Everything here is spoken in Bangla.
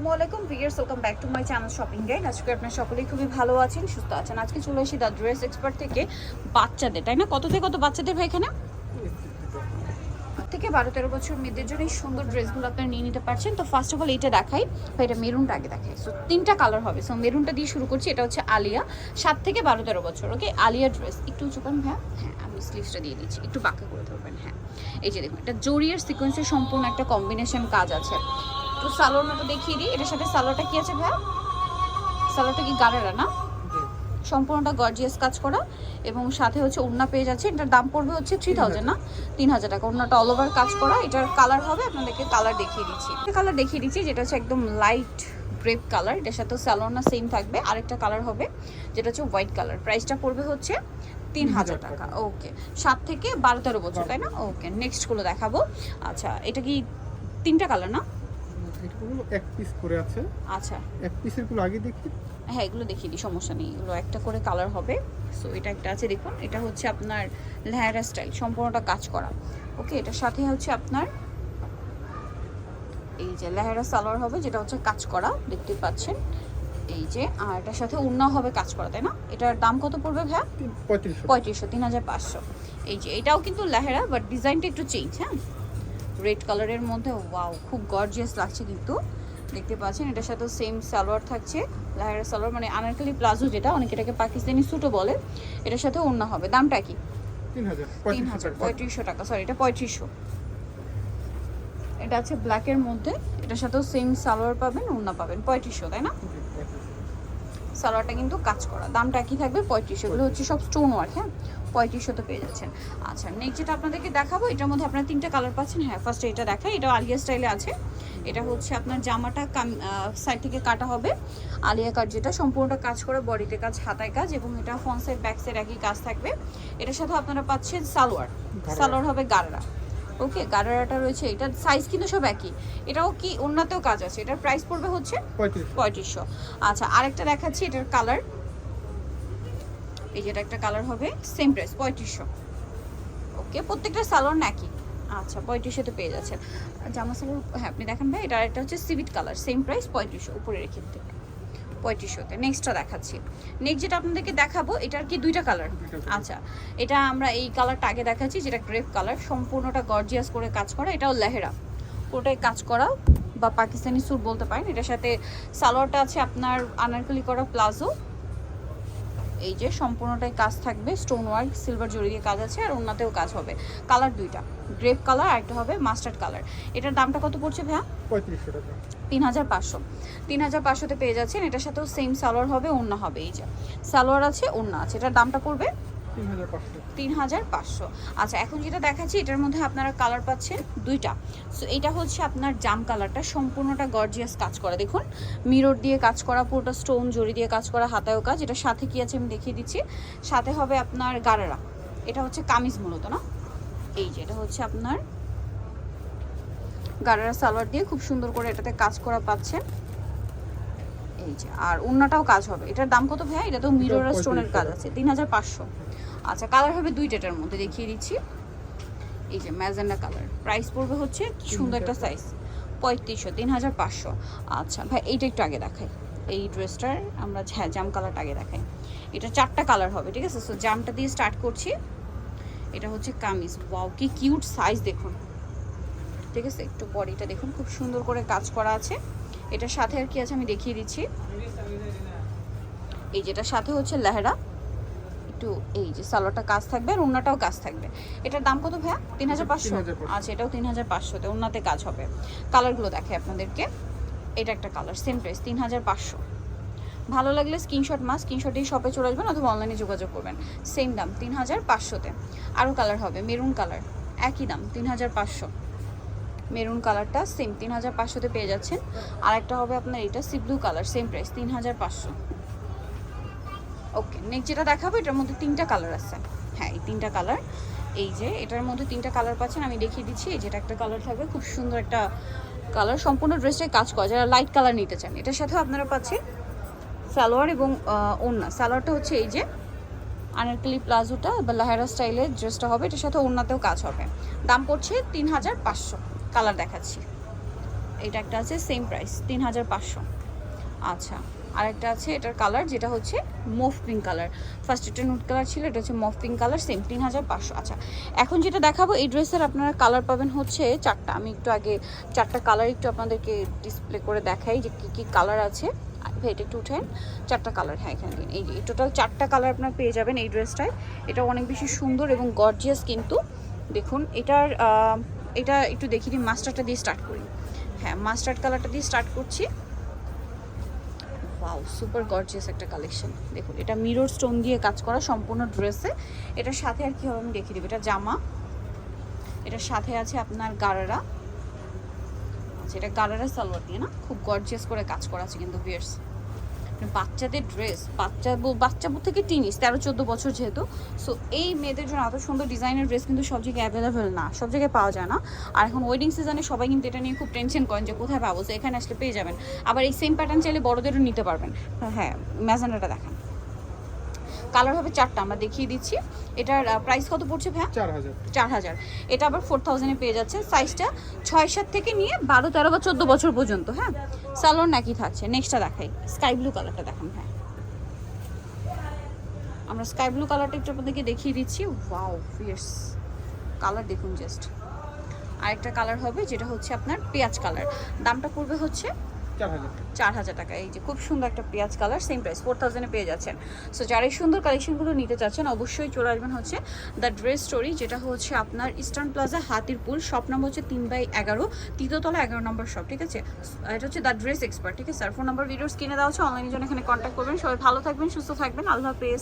আসসালামু আলাইকুম viewers welcome back to my channel shopping guide আজকে আপনার সকলেই খুবই ভালো আছেন, সুস্থ আছেন। আজকে চলে এসেছি দ্য ড্রেস এক্সপার্ট থেকে বাচ্চাদের, তাই না? কত থেকে কত বাচ্চাদের ভাই এখানে? থেকে বারো, তেরো বছর মেয়েদের জন্য এই সুন্দর ড্রেসগুলো আপনারা নিয়ে নিতে পারছেন। তো ফার্স্ট অফ অল এটা দেখাই বা এটা মেরুনটা আগে দেখাই। সো তিনটা কালার হবে। সো মেরুনটা দিয়ে শুরু করছি, এটা হচ্ছে আলিয়া। সাত থেকে বারো, তেরো বছর ওকে আলিয়া ড্রেস একটু উঁচু করেন হ্যাঁ হ্যাঁ আমি স্লিভসটা দিয়ে দিচ্ছি। একটু বাঁকা করে ধরবেন হ্যাঁ। এই যে দেখুন, এটা জরিয়ার সিকোয়েন্সের সম্পূর্ণ একটা কম্বিনেশন কাজ আছে। একটু সালোয়ারটা দেখিয়ে দিই। এটার সাথে সালোয়ারটা কি আছে ভাইয়া? সালোয়ারটা কি গাড়ারা না? সম্পূর্ণটা গর্জিয়াস কাজ করা। এবং সাথে হচ্ছে ওড়না পেজ আছে এটার দাম পড়বে হচ্ছে থ্রি থাউজেন্ড না? তিন হাজার টাকা। ওড়নাটা অল ওভার কাজ করা। এটার কালার হবে আপনাদেরকে কালার দেখিয়ে দিচ্ছি। কালার দেখিয়ে দিচ্ছি যেটা হচ্ছে একদম লাইট গ্রেপ কালার এটার সাথে স্যালোনা সেম থাকবে। আরেকটা কালার হবে যেটা হচ্ছে হোয়াইট কালার প্রাইসটা পড়বে হচ্ছে তিন হাজার টাকা। ওকে সাত থেকে বারো তেরো বছর তাই না? ওকে নেক্সটগুলো দেখাবো। আচ্ছা এটা কি তিনটা কালার না? এগুলো এক পিস করে আছে। আচ্ছা। এক পিসেরগুলো আগে দেখি। হ্যাঁ এগুলো দেখিয়ে দিই সমস্যা নেই। এগুলো একটা করে কালার হবে। সো এটা একটা আছে দেখুন এটা হচ্ছে আপনার লেহারা স্টাইল সম্পূর্ণটা কাজ করা। ওকে এটার সাথে হচ্ছে আপনার এই যে লেহারা সালোয়ার হবে যেটা হচ্ছে কাজ করা দেখতে পাচ্ছেন। এই যে আর এটার সাথে উন্না হবে কাজ করা তাই না? এটার দাম কত পড়বে ভাইয়া? পঁয়ত্রিশশো। পঁয়ত্রিশশো তিন হাজার পাঁচশো। এই যে এটাও কিন্তু লেহেরা বাট ডিজাইনটা একটু চেঞ্জ হ্যাঁ? রেড কালারের মধ্যে ওয়াও খুব গর্জিয়াস লাগছে কিন্তু। দেখতে পাচ্ছেন এটার সাথে সেম সালোয়ার থাকছে লেহেরা সালোয়ার মানে আনারকালি প্লাজো যেটা অনেকে এটাকে পাকিস্তানি স্যুটও বলে। এটার সাথে অন্য হবে দামটা কি? তিন হাজার পঁয়ত্রিশশো টাকা। সরি এটা পঁয়ত্রিশশো। এটা আছে ব্ল্যাকের মধ্যে এটার সাথেও সেম সালোয়ার পাবেন ওড়না পাবেন পঁয়ত্রিশশো তাই না? সালোয়ারটা কিন্তু কাজ করা। দামটা কি থাকবে পঁয়ত্রিশশো এগুলো হচ্ছে সব স্টোন ওয়ার্ক হ্যাঁ? পঁয়ত্রিশশো তো পেয়ে যাচ্ছেন। আচ্ছা নেক্সট যেটা আপনাদেরকে দেখাবো এটার মধ্যে আপনারা তিনটা কালার পাচ্ছেন। হ্যাঁ ফার্স্টে এটা দেখাই এটা আলিয়া স্টাইলে আছে। এটা হচ্ছে আপনার জামাটা সাইড থেকে কাটা হবে। আলিয়া কাট যেটা সম্পূর্ণটা কাজ করে বডিতে কাজ হাতায় কাজ এবং এটা ফ্রন্ট সাইড ব্যাক সাইড একই কাজ থাকবে। এটার সাথে আপনারা পাচ্ছেন সালোয়ার। সালোয়ার হবে গাড়রা। ওকে গাড়ারাটা রয়েছে এটার সাইজ কিন্তু সব একই। এটাও কি অন্যতেও কাজ আছে এটার প্রাইস পড়বে হচ্ছে পঁয়ত্রিশশো। আচ্ছা আরেকটা দেখাচ্ছি এটার কালার এই যেটা একটা কালার হবে সেম প্রাইস পঁয়ত্রিশশো। ওকে প্রত্যেকটা সালোয়ার নাকি আচ্ছা পঁয়ত্রিশশোতে পেয়ে যাচ্ছেন। জামা সালোয়ার হ্যাঁ আপনি দেখেন ভাই এটা একটা হচ্ছে সিভিট কালার সেম প্রাইস পঁয়ত্রিশশো উপরে রেখে দিতে। পঁয়ত্রিশশোতে নেক্সটটা দেখাচ্ছি। নেক্সট যেটা আপনাদেরকে দেখাবো, এটার কি দুইটা কালার আচ্ছা এটা আমরা এই কালারটা আগে দেখাচ্ছি, যেটা গ্রেপ কালার সম্পূর্ণটা গর্জিয়াস করে কাজ করা, এটাও লেহেরা। পুরোটাই কাজ করা, বা পাকিস্তানি স্যুট বলতে পারেন। এটার সাথে সালোয়ারটা আছে আপনার আনারকলি করা প্লাজো। এই যে সম্পূর্ণটাই কাজ থাকবে স্টোন ওয়ার্ক সিলভার জড়ি দিয়ে কাজ আছে, আর অন্যতেও কাজ হবে। কালার দুইটা গ্রেপ কালার আর একটা হবে মাস্টার্ড কালার এটার দামটা কত পড়ছে ভাইয়া? পঁয়ত্রিশশো টাকা। তিন হাজার পাঁচশো। তিন হাজার পাঁচশোতে পেয়ে যাচ্ছেন এটার সাথেও সেম সালোয়ার হবে ওড়না হবে এই যে। সালোয়ার আছে ওড়না আছে এটার দামটা পড়বে? তিন হাজার পাঁচশো। তিন হাজার পাঁচশো। আচ্ছা এখন যেটা দেখাচ্ছি এটার মধ্যে আপনারা কালার পাচ্ছেন দুইটা। সো এটা হচ্ছে আপনার জাম কালারটা সম্পূর্ণটা গর্জিয়াস কাজ করা। দেখুন মিরর দিয়ে কাজ করা পুরোটা স্টোন জড়ি দিয়ে কাজ করা হাতায়ও কাজ। এটা সাথে কি আছে আমি দেখিয়ে দিচ্ছি। সাথে হবে আপনার গারারা। এটা হচ্ছে কামিজ মূলত না? এই যে এটা হচ্ছে আপনার গারারা সালোয়ার দিয়ে খুব সুন্দর করে এটাতে কাজ করা পাচ্ছেন এই যে আর অন্যটাও কাজ হবে। এটার দাম কত ভাইয়া? এটা তো মিরর স্টোনের কাজ আছে তিন হাজার পাঁচশো। আচ্ছা কালার হবে দুই দুইটাটার মধ্যে দেখিয়ে দিচ্ছি। এই যে ম্যাজেন্ডা কালার প্রাইস পড়বে হচ্ছে কি সুন্দর একটা সাইজ পঁয়ত্রিশশো তিন হাজার পাঁচশো। আচ্ছা ভাই এইটা একটু আগে দেখাই। এই ড্রেসটার আমরা হ্যাঁ জাম কালারটা আগে দেখাই। এটা চারটা কালার হবে ঠিক আছে? সো জামটা দিয়ে স্টার্ট করছি। এটা হচ্ছে কামিজ। ওয়াও কি কিউট সাইজ দেখুন। ঠিক আছে? একটু বডিটা দেখুন খুব সুন্দর করে কাজ করা আছে। এটার সাথে আর কি আছে আমি দেখিয়ে দিচ্ছি। এই যেটার সাথে হচ্ছে লেহেরা একটু এই যে সালোয়ারটা কাজ থাকবে আর ওন্নাটাও কাজ থাকবে। এটার দাম কত ভাইয়া? তিন হাজার পাঁচশো? 3500 আচ্ছা এটাও তিন হাজার পাঁচশোতে ওন্নাতে কাজ হবে। কালারগুলো দেখে আপনাদেরকে। এটা একটা কালার সেম প্রাইস তিন হাজার পাঁচশো। ভালো লাগলে স্ক্রিনশট মাস স্ক্রিনশট দিয়ে শপে চলে আসবেন অথবা অনলাইনে যোগাযোগ করবেন। সেম দাম তিন হাজার পাঁচশোতে। আরও কালার হবে মেরুন কালার একই দাম তিন হাজার পাঁচশো। মেরুন কালারটা সেম তিন হাজার পাঁচশোতে পেয়ে যাচ্ছেন। আর একটা হবে আপনার এটা sea blue colour same price তিন হাজার পাঁচশো। ওকে নেক্সট যেটা দেখাবো, এটার মধ্যে তিনটা কালার আছে। হ্যাঁ এই তিনটা কালার এই যে, এটার মধ্যে তিনটা কালার পাচ্ছেন, আমি দেখিয়ে দিচ্ছি। এই যেটা একটা কালার থাকবে, খুব সুন্দর একটা কালার সম্পূর্ণ ড্রেসটাই কাজ করা, যারা লাইট কালার নিতে চান। এটার সাথেও আপনারা পাচ্ছেন সালোয়ার এবং ওড়না। সালোয়ারটা হচ্ছে এই যে আনারকলি প্লাজোটা বা লাহেরা স্টাইলের ড্রেসটা হবে। এটার সাথে ওড়নাতেও কাজ হবে। দাম পড়ছে তিন হাজার পাঁচশো। কালার দেখাচ্ছি। এটা একটা আছে সেম প্রাইস তিন হাজার পাঁচশো। আচ্ছা আরেকটা আছে, এটার কালার যেটা হচ্ছে মফ পিঙ্ক কালার ফার্স্ট এটা নুট কালার ছিল, এটা হচ্ছে মফ পিঙ্ক কালার সেম তিন হাজার পাঁচশো। আচ্ছা এখন যেটা দেখাবো, এই ড্রেসের আপনারা কালার পাবেন হচ্ছে চারটা। আমি একটু আগে চারটা কালার একটু আপনাদেরকে ডিসপ্লে করে দেখাই যে কী কী কালার আছে। এটা একটু উঠেন। চারটা কালার হ্যাঁ এখানে দিন। এই টোটাল চারটা কালার আপনার পেয়ে যাবেন এই ড্রেসটায়। এটা অনেক বেশি সুন্দর এবং গর্জিয়াস কিন্তু। দেখুন, এটার এটা একটু দেখিয়ে দিই মাস্টারটা দিয়ে স্টার্ট করি। হ্যাঁ মাস্টার্ড কালারটা দিয়ে স্টার্ট করছি। ওয়াও সুপার গর্জিয়াস একটা কালেকশন দেখুন, এটা মিরর স্টোন দিয়ে কাজ করা সম্পূর্ণ ড্রেসে এটার সাথে আর কি হবে আমি দেখিয়ে দেবো। এটা জামা। এটার সাথে আছে আপনার গারারা। আচ্ছা এটা গারারা সালোয়ার দিয়ে না? খুব গর্জিয়াস করে কাজ করা আছে কিন্তু বিয়ার্স বাচ্চাদের ড্রেস বাচ্চা বাচ্চা থেকে টিনিস তেরো, চোদ্দ বছর যেহেতু সো এই মেয়েদের জন্য এত সুন্দর ডিজাইনের ড্রেস কিন্তু সব জায়গায় অ্যাভেলেবেল না, সব জায়গায় পাওয়া যায় না। আর এখন ওয়েডিং সিজনে সবাই কিন্তু এটা নিয়ে খুব টেনশন করেন যে কোথায় পাবো সো এখানে আসলে পেয়ে যাবেন। আবার এই সেম প্যাটার্ন চাইলে বড়দেরও নিতে পারবেন। হ্যাঁ ম্যাজানাটা দেখান। কালার হবে চারটা আমরা দেখিয়ে দিচ্ছি। এটার প্রাইস কত পড়ছে ভাইয়া? চার হাজার। এটা আবার ফোর থাউজেন্ডে পেয়ে যাচ্ছে। সাইজটা ছয় সাত থেকে নিয়ে বারো তেরো বা চোদ্দ বছর পর্যন্ত হ্যাঁ? সালোয়ার নাকি থাকছে। নেক্সটটা দেখাই। স্কাই ব্লু কালারটা দেখান হ্যাঁ আমরা স্কাই ব্লু কালারটা একটু আপনাদেরকে দেখিয়ে দিচ্ছি। ওয়াও ফিয়ার্স কালার দেখুন জাস্ট আরেকটা কালার হবে যেটা হচ্ছে আপনার পেঁয়াজ কালার দামটা পড়বে হচ্ছে চার হাজার টাকা। এই যে খুব সুন্দর একটা পেঁয়াজ কালার সেম প্রাইস ফোর থাউজেন্ডে পেয়ে যাচ্ছেন। সো যারা সুন্দর কালেকশনগুলো নিতে চাচ্ছেন, অবশ্যই চলে আসবেন হচ্ছে দ্য ড্রেস স্টোরি যেটা হচ্ছে আপনার Eastern Plaza Hatirpool shop number হচ্ছে তিন বাই এগারো তৃতীয়তলা এগারো নম্বর শপ ঠিক আছে? এটা হচ্ছে দ্য ড্রেস এক্সপার্ট ঠিক আছে স্যার ফোন নাম্বার ভিডিওস কিনে দেওয়া হচ্ছে অনলাইনের জন্য এখানে কন্ট্যাক্ট করবেন। সবাই ভালো থাকবেন, সুস্থ থাকবেন, আল্লাহ হাফেজ।